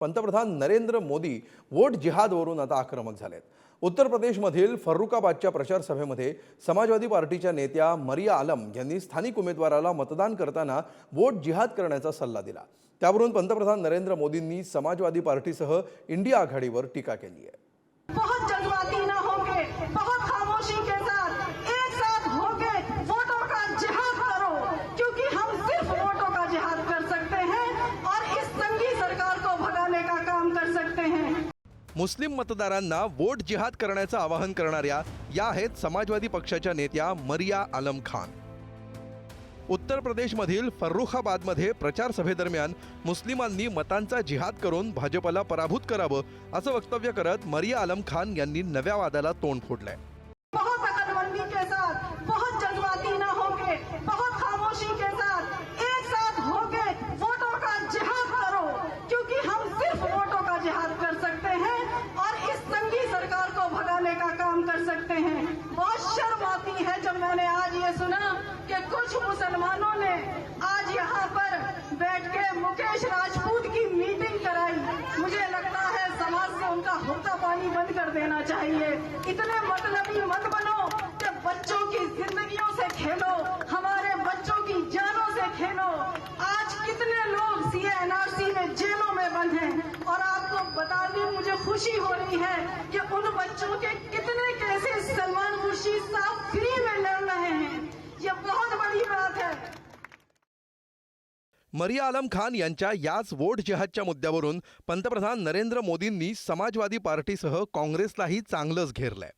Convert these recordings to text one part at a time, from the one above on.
पंतप्रधान नरेंद्र मोदी वोट जिहादवरून आता आक्रमक झालेत. उत्तर प्रदेशमधील फर्रुखाबादच्या प्रचार सभेमध्ये समाजवादी पार्टीच्या नेत्या मरिया आलम यांनी स्थानिक उमेदवाराला मतदान करताना वोट जिहाद करण्याचा सल्ला दिला. त्यावरून पंतप्रधान नरेंद्र मोदींनी समाजवादी पार्टीसह इंडिया आघाडीवर टीका केली आहे बहुत जज्बाती न होके बहुत खामोशी के साथ एक साथ होके वोटों का जिहाद करो क्योंकि हम सिर्फ वोटों का जिहाद कर सकते हैं और इस संगी सरकार को भगाने का काम कर सकते हैं मुस्लिम मतदारांना वोट जिहाद करण्याचं आवाहन करणाऱ्या या आहेत समाजवादी पक्षाच्या नेत्या मरिया आलम खान. उत्तर प्रदेशमधील फर्रुखाबादमध्ये प्रचार सभेदरम्यान मुस्लिमांनी मतांचा जिहाद करून भाजपला पराभूत करावं असं वक्तव्य करत मरिया आलम खान यांनी नव्या वादाला तोंड फोडलंय. पानी बंद कर देना चाहिए। इतने मतलबी मत बनो कि बच्चों की जिंदगियों से खेलो, हमारे बच्चों की जानों से खेलो। आज कितने लोग सीएनआरसी में जेलों में बंद हैं? और आपको बता बताने मुझे खुशी हो रही है कि उन बच्चों के कितने कैसे सलमान खुर्शीद साहब फ्री में लड़ रहे हैं। ये बहुत बड़ी बात है। मरिया आलम खान यांच्या याच वोट जिहादच्या मुद्द्यावरून पंतप्रधान नरेंद्र मोदींनी समाजवादी पार्टीसह काँग्रेसलाही चांगलंच घेरलंय.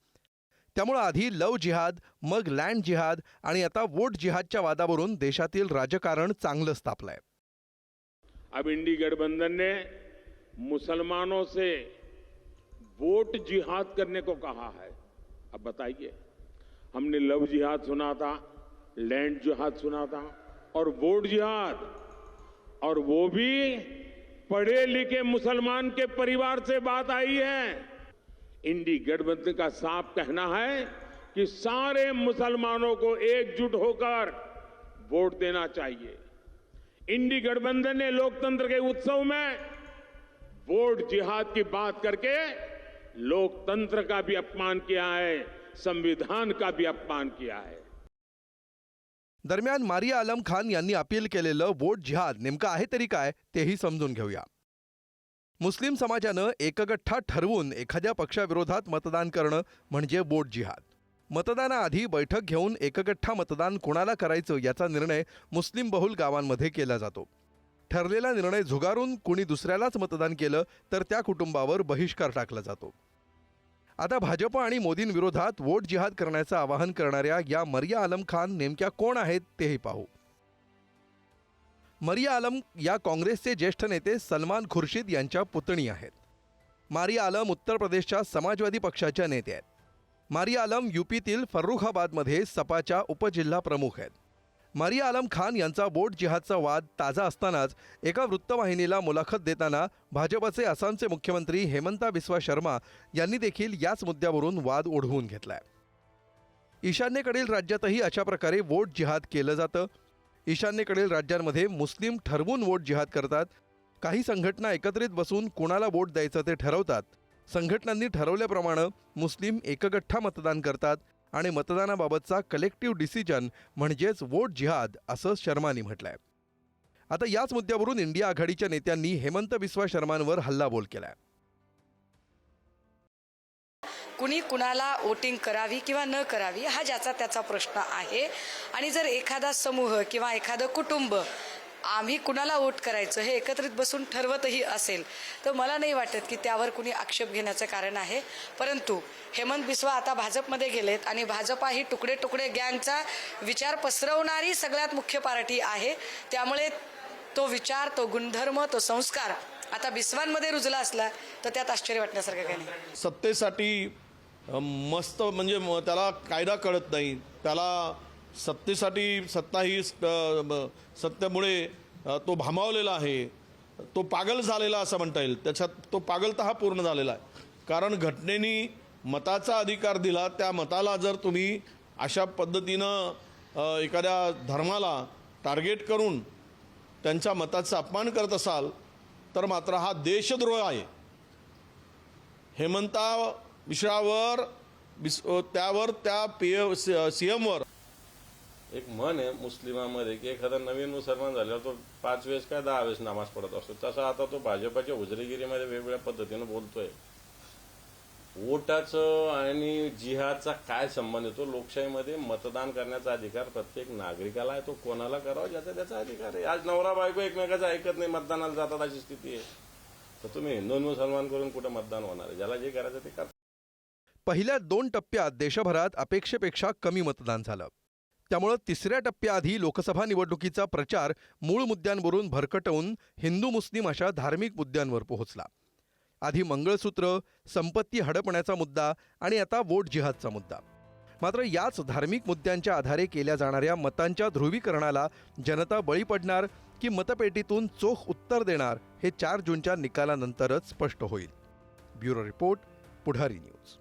त्यामुळं आधी लव जिहाद मग लँड जिहाद आणि आता वोट जिहादच्या वादावरून देशातील राजकारण चांगलंच तापलंय. अब इंडी गठबंधन ने मुसलमानों से वोट जिहाद करने को कहा है। अब बताइए हमने लव जिहाद सुना था लैंड जिहाद सुना था और वोट जिहाद और वो भी पढ़े लिखे मुसलमान के परिवार से बात आई है। इंडी गठबंधन का साफ़ कहना है कि सारे मुसलमानों को एकजुट होकर वोट देना चाहिए। इंडी गठबंधन ने लोकतंत्र के उत्सव में वोट जिहाद की बात करके लोकतंत्र का भी अपमान किया है, संविधान का भी अपमान किया है। दरम्यान मारिया आलम खान यांनी अपील केलेलं वोट जिहाद नेमकं आहे तरी काय तेही समजून घेऊया. मुस्लिम समाजानं एकगठ्ठा ठरवून एखाद्या पक्षाविरोधात मतदान करणं म्हणजे वोट जिहाद. मतदानाआधी बैठक घेऊन एकगठ्ठा मतदान कोणाला करायचं याचा निर्णय मुस्लिम बहुल गावांमध्ये केला जातो. ठरलेला निर्णय झुगारून कुणी दुसऱ्यालाच मतदान केलं तर त्या कुटुंबावर बहिष्कार टाकला जातो. आता भाजप आणि मोदींविरोधात वोट जिहाद करण्याचं आवाहन करणाऱ्या या मरिया आलम खान नेमक्या कोण आहेत तेही पाहू. मरिया आलम या काँग्रेसचे ज्येष्ठ नेते सलमान खुर्शीद यांच्या पुतणी आहेत. मारिया आलम उत्तर प्रदेशच्या समाजवादी पक्षाच्या नेते आहेत. मारिया आलम युपीतील फर्रुखाबादमध्ये सपाच्या उपजिल्हा प्रमुख आहेत. मारिया आलम खान यांचा वोट जिहादचा वाद ताजा असतानाच एका वृत्तवाहिनीला मुलाखत देताना भाजपचे आसामचे मुख्यमंत्री हेमंता बिस्वा शर्मा यांनी देखील याच मुद्द्यावरून वाद ओढवून घेतलाय. ईशान्येकडील राज्यातही अशा प्रकारे वोट जिहाद केलं जातं. ईशान्येकडील राज्यांमध्ये मुस्लिम ठरवून वोट जिहाद करतात. काही संघटना एकत्रित बसून कुणाला वोट द्यायचं ते ठरवतात. संघटनांनी ठरवल्याप्रमाणे मुस्लिम एकगठ्ठा मतदान करतात. आणि मतदानाबाबतचा कलेक्टिव्ह डिसिजन म्हणजेच वोट जिहाद असं शर्मानी म्हटलंय. आता याच मुद्द्यावरून इंडिया आघाडीच्या नेत्यांनी हेमंत बिस्वा शर्मांवर हल्लाबोल केलाय. कुणी कुणाला वोटिंग करावी किंवा न करावी हा ज्याचा त्याचा प्रश्न आहे. आणि जर एखादा समूह किंवा एखादं कुटुंब आम्ही कुणाला वोट करायचं हे एकत्रित बसून ठरवतही असेल. तर मला नाही वाटत की त्यावर कुणी आक्षेप घेण्याचं कारण आहे. परंतु हेमंत बिस्वा आता भाजपमध्ये गेलेत आणि भाजपा ही तुकडे तुकडे गँगचा विचार पसरवणारी सगळ्यात मुख्य पार्टी आहे. त्यामुळे तो विचार तो गुणधर्म तो संस्कार आता बिस्वांमध्ये रुजला असला तर त्यात आश्चर्य वाटण्यासारखं काही नाही. सत्तेसाठी मस्त म्हणजे म- त्याला कायदा कळत नाही. त्याला सत्तेसाठी सत्ता ही स- सत्तेमुळे तो भामावलेला आहे. तो पागल झालेला असं म्हणता येईल. त्याच्यात तो पागलता हा पूर्ण झालेला आहे. कारण घटनेनी मताचा अधिकार दिला. त्या मताला जर तुम्ही अशा पद्धतीनं एखाद्या धर्माला टार्गेट करून त्यांच्या मताचा अपमान करत असाल तर मात्र हा देशद्रोह आहे. हेमंता विषयावर विस- त्यावर त्या पी सी एमवर एक मन आहे मुस्लिमामध्ये की एखादा नवीन मुसलमान झाल्यावर तो पाच वेळेस काय दहा वेळेस नामाज पडत असतो. तसा आता तो भाजपाच्या उजरेगिरीमध्ये वेगवेगळ्या पद्धतीनं बोलतोय. वोटाचं आणि जिहाचा काय संबंध येतो लोकशाहीमध्ये मतदान करण्याचा अधिकार प्रत्येक नागरिकाला आहे. तो कोणाला करावा? ज्याचा त्याचा अधिकार आहे. आज नवरा बायको एकमेकाचं ऐकत नाही मतदानाला जातात अशी स्थिती आहे. तर तुम्ही हिंदू मुसलमान करून कुठं मतदान होणार आहे? ज्याला जे करायचं ते करा पहिल्या दोन टप्प्यात देशभरात अपेक्षेपेक्षा कमी मतदान झालं. त्यामुळं तिसऱ्या टप्प्याआधी लोकसभा निवडणुकीचा प्रचार मूळ मुद्द्यांवरून भरकटवून हिंदू मुस्लिम अशा धार्मिक मुद्द्यांवर पोहोचला. आधी मंगळसूत्र संपत्ती हडपण्याचा मुद्दा आणि आता वोट जिहादचा मुद्दा. मात्र याच धार्मिक मुद्द्यांच्या आधारे केल्या जाणाऱ्या मतांच्या ध्रुवीकरणाला जनता बळी पडणार की मतपेटीतून चोख उत्तर देणार हे चार जूनच्या निकालानंतरच स्पष्ट होईल. Bureau report Pudhari news.